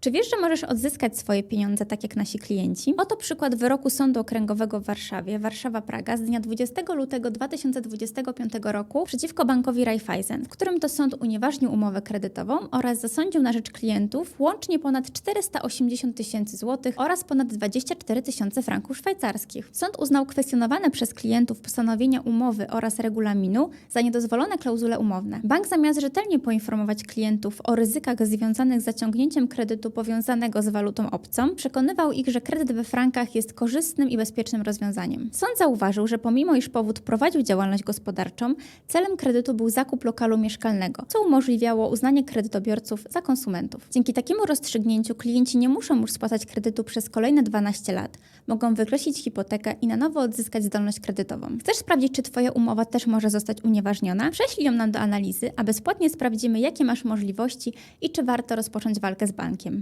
Czy wiesz, że możesz odzyskać swoje pieniądze tak jak nasi klienci? Oto przykład wyroku Sądu Okręgowego w Warszawie, Warszawa-Praga z dnia 20 lutego 2025 roku przeciwko bankowi Raiffeisen, w którym to sąd unieważnił umowę kredytową oraz zasądził na rzecz klientów łącznie ponad 480 tysięcy złotych oraz ponad 24 tysiące franków szwajcarskich. Sąd uznał kwestionowane przez klientów postanowienia umowy oraz regulaminu za niedozwolone klauzule umowne. Bank zamiast rzetelnie poinformować klientów o ryzykach związanych z zaciągnięciem kredytu powiązanego z walutą obcą, przekonywał ich, że kredyt we frankach jest korzystnym i bezpiecznym rozwiązaniem. Sąd zauważył, że pomimo iż powód prowadził działalność gospodarczą, celem kredytu był zakup lokalu mieszkalnego, co umożliwiało uznanie kredytobiorców za konsumentów. Dzięki takiemu rozstrzygnięciu klienci nie muszą już spłacać kredytu przez kolejne 12 lat, mogą wykreślić hipotekę i na nowo odzyskać zdolność kredytową. Chcesz sprawdzić, czy Twoja umowa też może zostać unieważniona? Prześlij ją nam do analizy, a bezpłatnie sprawdzimy, jakie masz możliwości i czy warto rozpocząć walkę z bankiem.